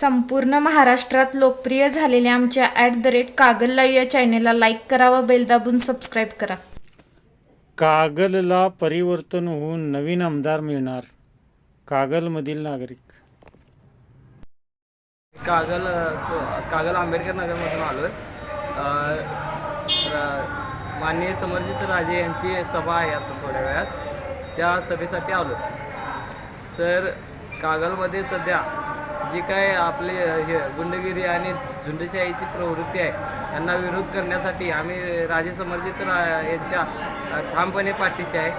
संपूर्ण महाराष्ट्रात लोकप्रिय झालेल्या आमच्या at the rate Kagal live या चॅनेलला लाईक करा व बेल दाबून सबस्क्राईब करा. कागलला परिवर्तन होऊन नवीन आमदार मिळणार कागलमधील नागरिक. कागल सो- कागल आंबेडकर नगरमधून आलो आहे माननीय समरजित राजे यांची सभा आहे आता थोड्या वेळात. त्या सभेसाठी आलो तर कागलमध्ये सध्या जी काय आपले हे गुंडगिरी आणि झुंडशाहीची प्रवृत्ती आहे त्यांना विरोध करण्यासाठी आम्ही राजे समर्जित रा यांच्या ठामपणे पाठीशी आहे.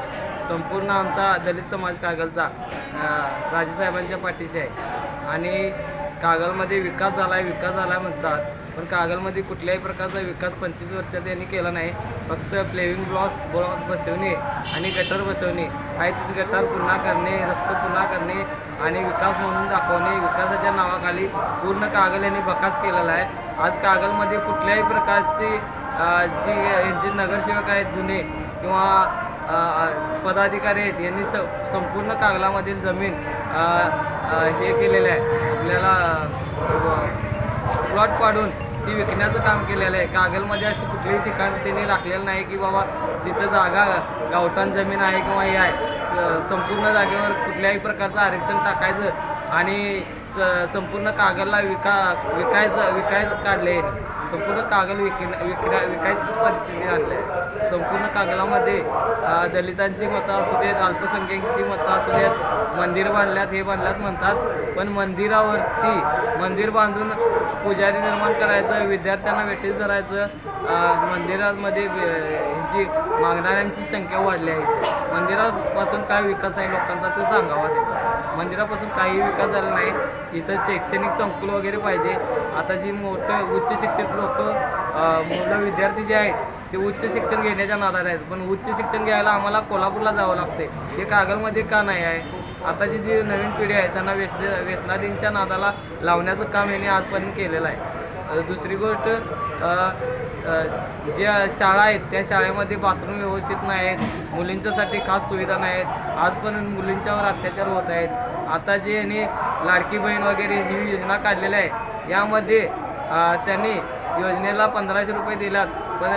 संपूर्ण आमचा दलित समाज कागलचा राजेसाहेबांच्या पाठीशी आहे. आणि कागलमध्ये विकास झाला आहे विकास झाला आहे म्हणतात. पण कागलमध्ये कुठल्याही प्रकारचा विकास पंचवीस वर्षात यांनी केला नाही. फक्त प्लेविंग ब्लॉक्स ब्लॉक बसवणे आणि गटर बसवणे. आहे तिथे गटर पुन्हा करणे रस्ते पुन्हा करणे आणि विकास म्हणून दाखवणे. विकासाच्या नावाखाली पूर्ण कागल यांनी बकास केलेला आहे. आज कागलमध्ये कुठल्याही प्रकारची जी यांचे नगरसेवक आहेत जुने किंवा पदाधिकारी आहेत यांनी स संपूर्ण कागलामधील जमीन हे केलेलं आहे. आपल्याला प्लॉट पाडून ती विकण्याचं काम केलेलं आहे. कागलमध्ये अशी कुठलेही ठिकाण त्यांनी राखलेलं नाही की बाबा तिथं जागा गावठाण जमीन आहे किंवा हे आहे संपूर्ण जागेवर कुठल्याही प्रकारचं आरक्षण टाकायचं आणि स संपूर्ण कागलला विका विकायचं विकायचं काढले संपूर्ण कागल विक विकण्या विकायचीच परिस्थिती आणली आहे संपूर्ण कागलामध्ये दलितांची मतं असू देत अल्पसंख्याकांची मतं असू देत मंदिर बांधल्यात हे बांधल्यात म्हणतात. पण मंदिरावरती मंदिर बांधून पुजारी निर्माण करायचं विद्यार्थ्यांना वेटीस धरायचं मंदिरामध्ये ह्यांची मागणाऱ्यांची संख्या वाढली आहे. मंदिरापासून काय विकास आहे लोकांचा तो सांगावा. तिथं मंदिरापासून काही विकास झाला नाही. इथं शैक्षणिक संकुल वगैरे पाहिजे. आता जी मोठं उच्च शिक्षित लोक मुलं विद्यार्थी जे आहेत ते उच्च शिक्षण घेण्याच्या नादात आहेत. पण उच्च शिक्षण घ्यायला आम्हाला कोल्हापूरला जावं लागते हे कागलमध्ये का नाही आहे? आताची जी नवीन पिढी आहे त्यांना व्यसन व्यसनादींच्या नादाला लावण्याचं काम यांनी आजपर्यंत केलेलं आहे. दुसरी गोष्ट ज्या शाळा आहेत त्या शाळेमध्ये बाथरूम व्यवस्थित नाही आहेत मुलींच्यासाठी खास सुविधा नाही आहेत आजपर्यंत मुलींच्यावर अत्याचार होत आहेत. आता जे यांनी लाडकी बहीण वगैरे ही योजना काढलेल्या आहे. यामध्ये त्यांनी योजनेला पंधराशे रुपये दिल्यात पण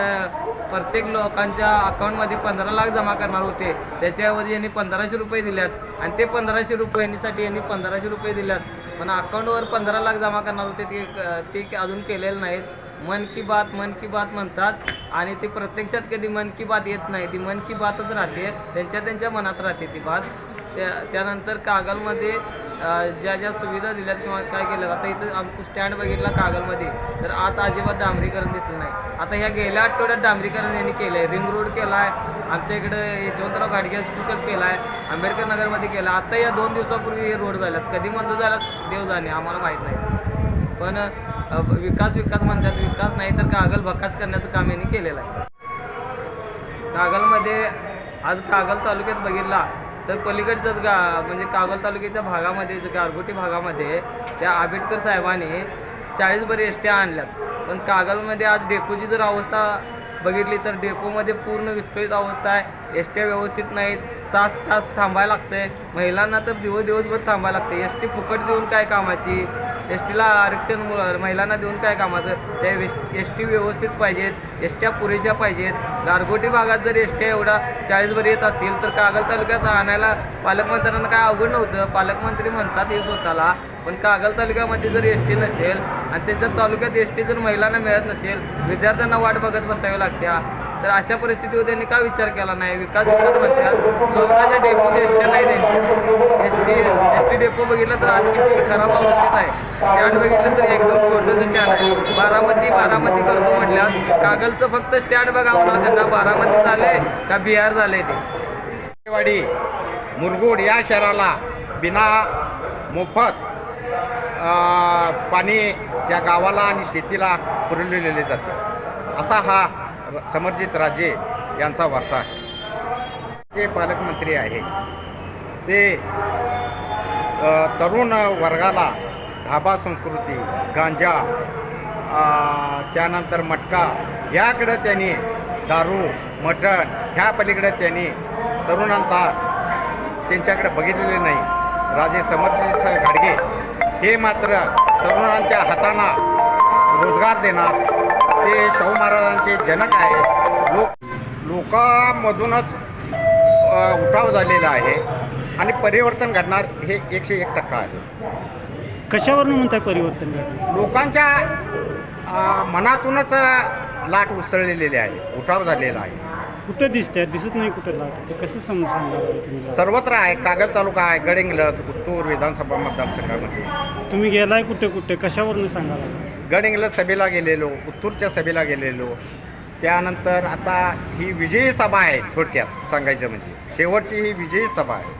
प्रत्येक लोकांच्या अकाउंटमध्ये पंधरा लाख जमा करणार होते. त्याच्याऐवजी यांनी पंधराशे रुपये दिल्यात. आणि ते पंधराशे रुपयांसाठी यांनी पंधराशे रुपये दिल्यात. पण अकाउंटवर पंधरा लाख जमा करणार होते ते क- ते अजून केलेलं नाहीत. मन की बात मन की बात म्हणतात. आणि ते प्रत्यक्षात कधी मन की बात येत नाही. ती मन की बातच राहते. त्यांच्या त्यांच्या मनात राहते ती बात. त्या त्यानंतर कागलमध्ये ज्या ज्या सुविधा दिल्यात किंवा काय केलं आता इथं आमचं स्टँड बघितला कागलमध्ये. तर आत अजिबात डांबरीकरण दिसलं नाही. आता ह्या गेल्या आठवड्यात डांबरीकरण यांनी केलं आहे रिंग रोड केला आहे आमच्या इकडं यशवंतराव घाटगे स्कूल केला आहे आंबेडकर नगरमध्ये केला. आता या दोन दिवसापूर्वी हे रोड झाल्यात. कधी मंजूर झाल्यात? देव जाणे. आम्हाला माहीत नाही. पण विकास विकास म्हणतात. विकास नाही तर कागल भकास करण्याचं काम यांनी केलेलं आहे. कागलमध्ये आज कागल तालुक्यात बघितला तर पलीकडच्याच गा म्हणजे कागल तालुक्याच्या भागामध्ये गारगोटी भागामध्ये त्या आंबेडकर साहेबांनी चाळीस बरे एसट्या आणल्यात. पण कागलमध्ये आज डेपोची जर अवस्था बघितली तर डेपोमध्ये पूर्ण विस्कळीत अवस्था आहे. एसट्या व्यवस्थित नाहीत. तास तास थांबायला लागतंय. महिलांना तर दिवस दिवसभर थांबायला लागते एस टी फुकट देऊन काय कामाची? एस टीला आरक्षण महिलांना देऊन काय कामाचं? त्या एस टी व्यवस्थित पाहिजेत एस ट्या पुरेशा पाहिजेत. गारगोटी भागात जर एस ट्या एवढा चाळीसभर येत असतील तर कागल तालुक्यात आणायला पालकमंत्र्यांना काय अवघड नव्हतं? पालकमंत्री म्हणतात हे स्वतःला पण कागल तालुक्यामध्ये जर एस टी नसेल आणि त्यांच्या तालुक्यात एस टी जर महिलांना मिळत नसेल विद्यार्थ्यांना वाट बघत बसावी लागत्या तर अशा परिस्थितीवर त्यांनी का विचार केला नाही? विकास विकास म्हणतात स्वतःच्या डेपोत एस टी नाही त्यांच्या. S T S T depot बघितलं तर आज किती खराब अवस्थेत आहे. स्टँड बघितलं तर एकदम छोटंसं स्टँड आहे. बारामती बारामती करतो म्हटल्यावर कागलचं फक्त स्टँड बघा म्हणा त्यांना बारामती झाले का बिहार झाले ते? वाडी मुरगुड या शहराला बिना मोफत पाणी त्या गावाला आणि शेतीला पुरवलेले जाते. असा हा समर्जित राजे यांचा वारसा आहे. जे पालकमंत्री आहे ते तरुण वर्गाला धाबा संस्कृती गांजा त्यानंतर मटका याकडं त्यांनी दारू मटण ह्या पलीकडे त्यांनी तरुणांचा त्यांच्याकडे बघितलेले नाही. राजे समर्थ घाडगे हे मात्र तरुणांच्या हातांना रोजगार देणार ते शाहू महाराजांचे जनक आहेत. लोक लोकांमधूनच उठाव झालेला आहे आणि परिवर्तन घडणार हे एकशे एक टक्का आहे. कशावरनं म्हणताय परिवर्तन लोकांच्या मनातूनच लाट उसळलेली आहे उठाव झालेला आहे. कुठं दिसतंय? दिसत नाही कुठं लाट. ते कसं सम सांगणार आहे तुम्ही? सर्वत्र आहे कागल तालुका आहे गडिंग्लज उत्तूर विधानसभा मतदारसंघामध्ये. तुम्ही गेलाय कुठे कुठे? कशावरनं सांगाल गडिंग्लज सभेला गेलेलो उत्तूरच्या सभेला गेलेलो. त्यानंतर आता ही विजयी सभा आहे थोडक्यात सांगायचं म्हणजे. शेवटची ही विजयी सभा आहे.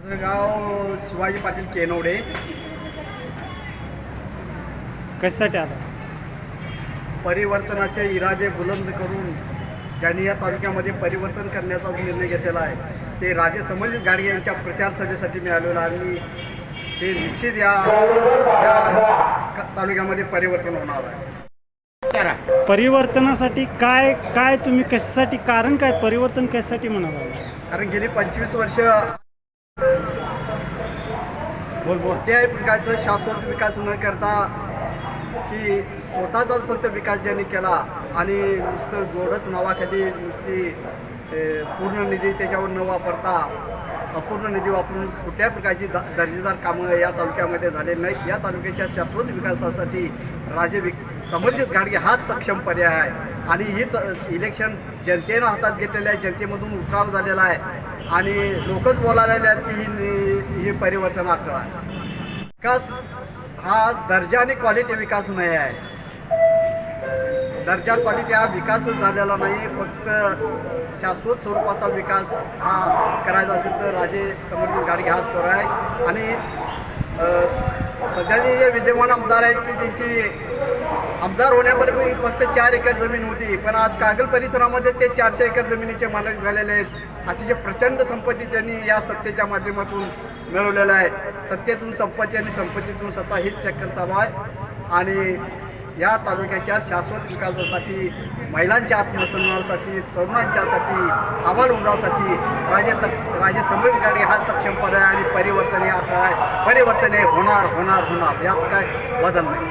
माझं गाव शिवाजी पाटील केनवडे. कशासाठी आला? परिवर्तनाचे इरादे बुलंद करून ज्यांनी या तालुक्यामध्ये परिवर्तन करण्याचाच निर्णय घेतलेला आहे ते राजे समर्जित गाडगे यांच्या प्रचार सभेसाठी मी आलेलो आहे. आणि ते निश्चित या तालुक्यामध्ये परिवर्तन होणार आहे. परिवर्तनासाठी काय काय तुम्ही कशासाठी कारण काय? परिवर्तन कशासाठी म्हणाला? कारण गेली पंचवीस वर्ष बोल बोल. कोणत्याही प्रकारचं शाश्वत विकास न करता की स्वतःचाच फक्त विकास ज्यांनी केला आणि नुसतं गोडस नावाखाली नुसती पूर्ण निधी त्याच्यावर न वापरता अपूर्ण निधी वापरून कुठल्याही प्रकारची द दर्जेदार कामं या तालुक्यामध्ये झाले नाहीत. या तालुक्याच्या शाश्वत विकासासाठी राजे विक समर्जित घाडगे हाच सक्षम पर्याय आहे. आणि ही त इलेक्शन जनतेनं हातात घेतलेलं आहे. जनतेमधून उठाव झालेला आहे. आणि लोकच बोलायला आहेत की ही नि- ही परिवर्तन आहे. विकास हा दर्जा आणि क्वालिटी विकास नाही आहे. दर्जा क्वालिटी हा विकासच झालेला नाही. फक्त शाश्वत स्वरूपाचा विकास हा करायचा असेल तर राजे समर्जित गाडगे हाच बरं आहे आणि सध्याचे जे विद्यमान आमदार आहेत की त्यांची आमदार होण्यापूर्वी फक्त चार एकर जमीन होती. पण आज कागल परिसरामध्ये ते चारशे एकर जमिनीचे मालक झालेले आहेत. अतिशय प्रचंड संपत्ती त्यांनी या सत्तेच्या माध्यमातून मिळवलेलं आहे. सत्तेतून संपत्ती आणि संपत्तीतून सत्ता हीच चक्कर चालू आहे. आणि या तालुक्याच्या शाश्वत विकासासाठी महिलांच्या आत्मसन्मानासाठी तरुणांच्यासाठी आबालवृद्धासाठी राजे स राजे समृद्ध गाडी हा सक्षम पर्याय आणि परिवर्तन हे अटळ आहे परिवर्तन हे होणार होणार होणार. यात काय बदल नाही.